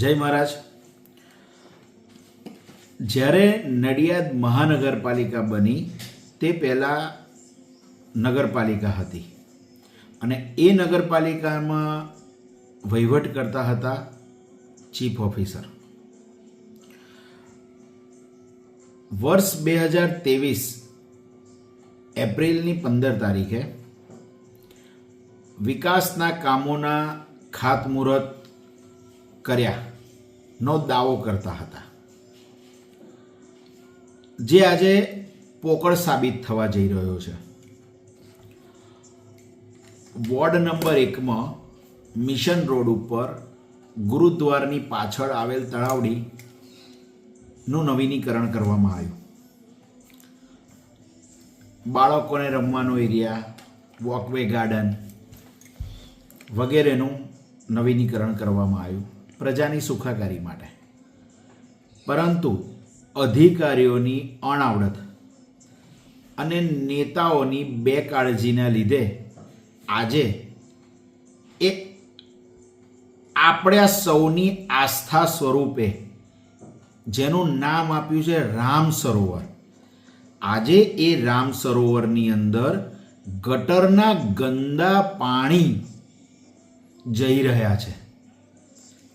જય મહારાજ. જ્યારે નડિયાદ મહાનગરપાલિકા બની, તે પહેલાં નગરપાલિકા હતી. અને એ નગરપાલિકામાં વહીવટ કરતા હતા ચીફ ઓફિસર. વર્ષ બે હજાર ત્રેવીસ એપ્રિલની પંદર તારીખે વિકાસના કામોના ખાતમુહૂર્ત કર્યા. નો દાવો કરતા હતા. જે આજે પોકળ સાબિત થવા જઈ રહ્યો છે. વોર્ડ નંબર એકમાં મિશન રોડ ઉપર ગુરુદ્વારની પાછળ આવેલ તળાવડીનું નવીનીકરણ કરવામાં આવ્યું. બાળકોને રમવાનો એરિયા, વોકવે ગાર્ડન વગેરેનું નવીનીકરણ કરવામાં આવ્યું. પ્રજાની સુખાકારી માટે. પરંતુ અધિકારીઓની અણાવડત અને નેતાઓની બેકાળજીના લીધે આજે એ આપણા સૌની આસ્થા સ્વરૂપે જેનું નામ આપ્યું છે રામ સરોવર. આજે એ રામ સરોવરની અંદર ગટરના ગંદા પાણી જઈ રહ્યા છે.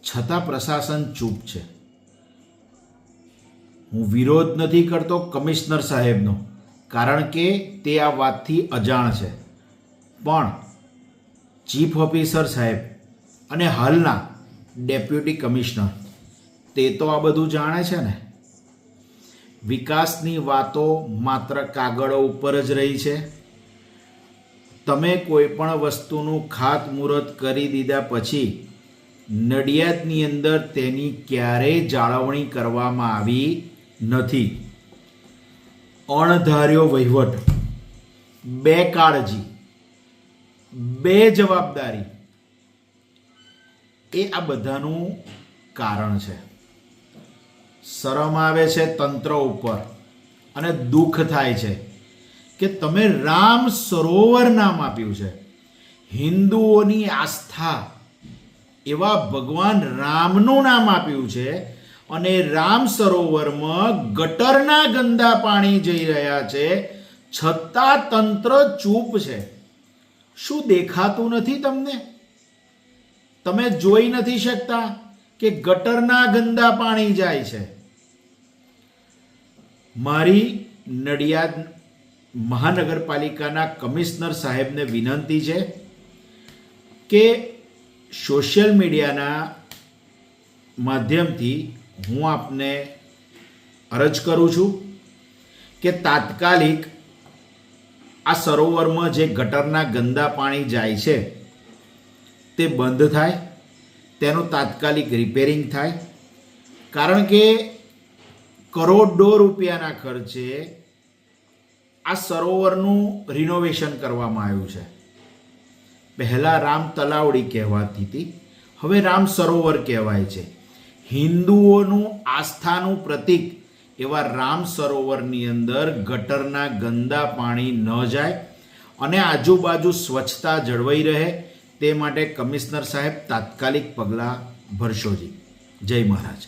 છતાં પ્રશાસન ચૂપ છે. હું વિરોધ નથી કરતો કમિશનર સાહેબનો, કારણ કે તે આ વાતથી અજાણ છે. પણ ચીફ ઓફિસર સાહેબ અને હાલના ડેપ્યુટી કમિશનર, તે તો આ બધું જાણે છે ને? વિકાસની વાતો માત્ર કાગળો ઉપર જ રહી છે. તમે કોઈ પણ વસ્તુનું ખાતમુહૂર્ત કરી દીધા પછી નડિયાદની અંદર તેની ક્યારેય જાળવણી કરવામાં આવી નથી. અણધાર્યો વહીવટ, બે કાળજી, બે જવાબદારી, એ આ બધાનું કારણ છે. શરમ આવે છે તંત્ર ઉપર અને દુઃખ થાય છે કે તમે રામ સરોવર નામ આપ્યું છે. હિન્દુઓની આસ્થા એવા ભગવાન રામનું નામ આપ્યું છે અને રામ સરોવરમાં ગટરના ગંદા પાણી જઈ રહ્યા છે, છતાં તંત્ર ચૂપ છે. શું દેખાતું નથી તમને? તમે જોઈ નથી શકતા કે ગટરના ગંદા પાણી જાય છે. મારી નડિયાદ મહાનગરપાલિકાના કમિશનર સાહેબને વિનંતી છે કે સોશિયલ મીડિયાના માધ્યમથી હું આપને અરજ કરું છું કે તાત્કાલિક આ સરોવરમાં જે ગટરના ગંદા પાણી જાય છે, તે બંધ થાય, તેનું તાત્કાલિક રિપેરિંગ થાય. કારણ કે કરોડો રૂપિયાના ખર્ચે આ સરોવરનું રિનોવેશન કરવામાં આવ્યું છે. પહેલાં રામ તલાવડી કહેવાતી હતી. હવે રામ સરોવર કહેવાય છે. હિન્દુઓનું આસ્થાનું પ્રતીક એવા રામ સરોવરની અંદર ગટરના ગંદા પાણી ન જાય અને આજુબાજુ સ્વચ્છતા જળવાઈ રહે તે માટે કમિશનર સાહેબ તાત્કાલિક પગલાં ભરશોજી જય મહારાજ.